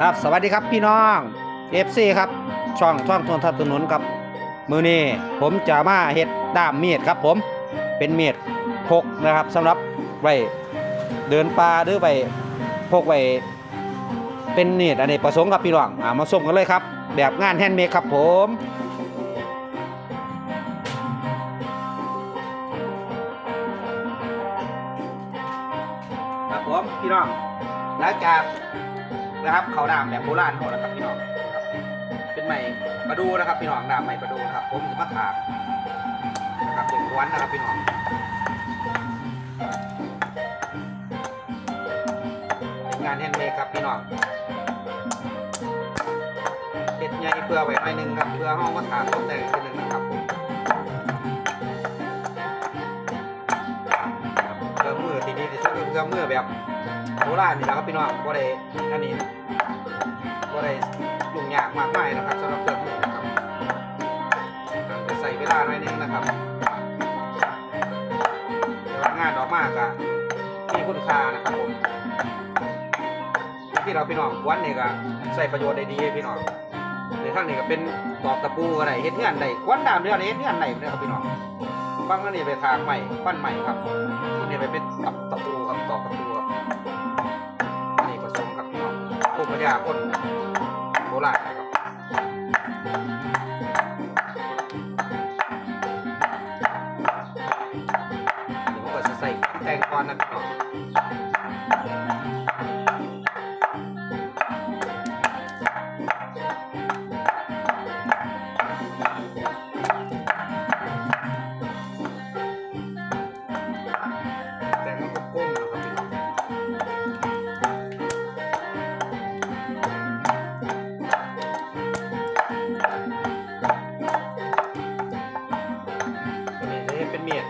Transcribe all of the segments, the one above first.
ครับ สวัสดีครับพี่น้องเอฟซีครับ ช่องช่องทนทับถนนครับ มือนี้ผมจะมาเฮ็ดด้ามมีดครับ ผมเป็นมีดพกนะครับสำหรับไว้เดินป่าหรือไว้พกไว้เป็นมีดอันนี้ประสงค์ครับพี่น้องอ่ามาส่งกันเลยครับ แบบงานแฮนด์เมดครับผมครับผมพี่น้องหลังจาก นะครับเขาดามแบบโบราณเขาแล้วครับพี่น้องนะครับเป็นใหม่มาดูนะครับพี่น้องดามใหม่มาดูนะครับผมจะมาถามนะครับเป็นควันนะครับพี่น้องงานแฮนด์เมดครับพี่น้องเฮ็ดใหญ่เพื่อไว้หน่อยหนึงครับเพื่อห้องมาถามตกแต่งอีกหนึงนะครับผมเครื่องมือที่ดีที่สุดคือเครื่องมือแบบ โบราณนี่แหละครับพี่น้องบ่ได้อันนี้บ่ได้ยุ่งยากมากมายนะครับสำหรับเครื่องมือนะครับจะใส่เวลาหน่อยนึงนะครับแต่ว่างานออกมากอะมีคุณค่านะครับผมที่เราพี่น้องวันนี้ก็ใส่ประโยชน์ได้ดีพี่น้องในทั้งนี้ก็เป็นตอกตะปูก็ได้เฮ็ดเฮือนได้ควันดามเดือนนี้เฮ็ดเฮือนได้เด้อครับพี่น้อง ฟังอันนี้ไปทางใหม่ฟันใหม่ครับอันนี้ไปเป็นตับตะปูครับตอกตะปูครับนี่ผสมกับพี่น้องภูมิปัญญาคนโบราณครับเดี๋ยวผมก็จะใส่แตงกวานะพี่น้อ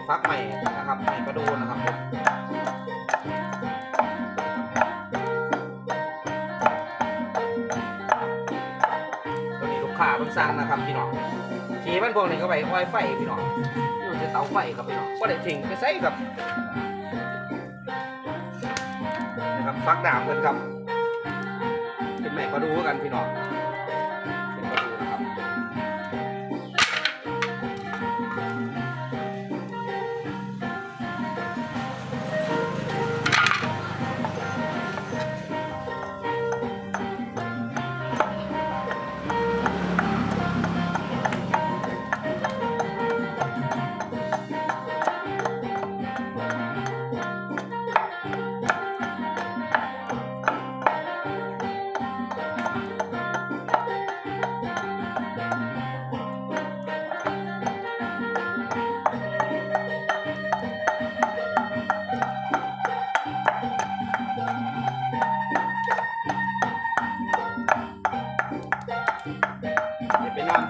ฟักใหม่นะครับใหม่ประดูนะครับผมตัวนี้ลูกค้าเพิ่งสั่งนะครับพี่น้องทีมันพวกนี้ก็ไปห้อยไฟพี่น้องนี่มันจะเตาไฟครับพี่น้องก็ได้ทิ้งไปใส่กับนะครับฟักดาบเพิ่นครับเป็นใหม่ประดูกันพี่น้อง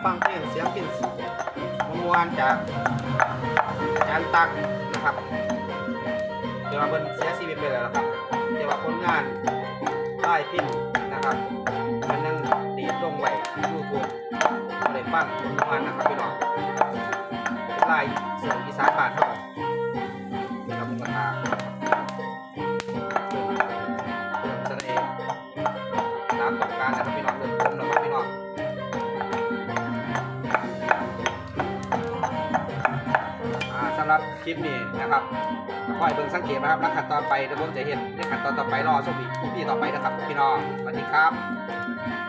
ฟังเพลงเสียงเป็นสีมวนจากอาจารย์ตักนะครับเดี๋ยวมาเบิ่นเสียชีวิตไปแล้วนะครับเดี๋ยวว่าผลงานได้พินนะครับมันนั่งดีดลงไหว้ยูทูบก็ได้ฟังผลงานนะครับพี่น้องลายเสียงอีสานบานเท่ รับคลิปนี้นะครับคอยเบิ่งสังเกตนะครับและขั้นตอนไปเดี๋ยวผมจะเห็นในขั้นตอนต่อไปรอชมอีกพี่ต่อไปนะครับพี่น้องสวัสดีครับ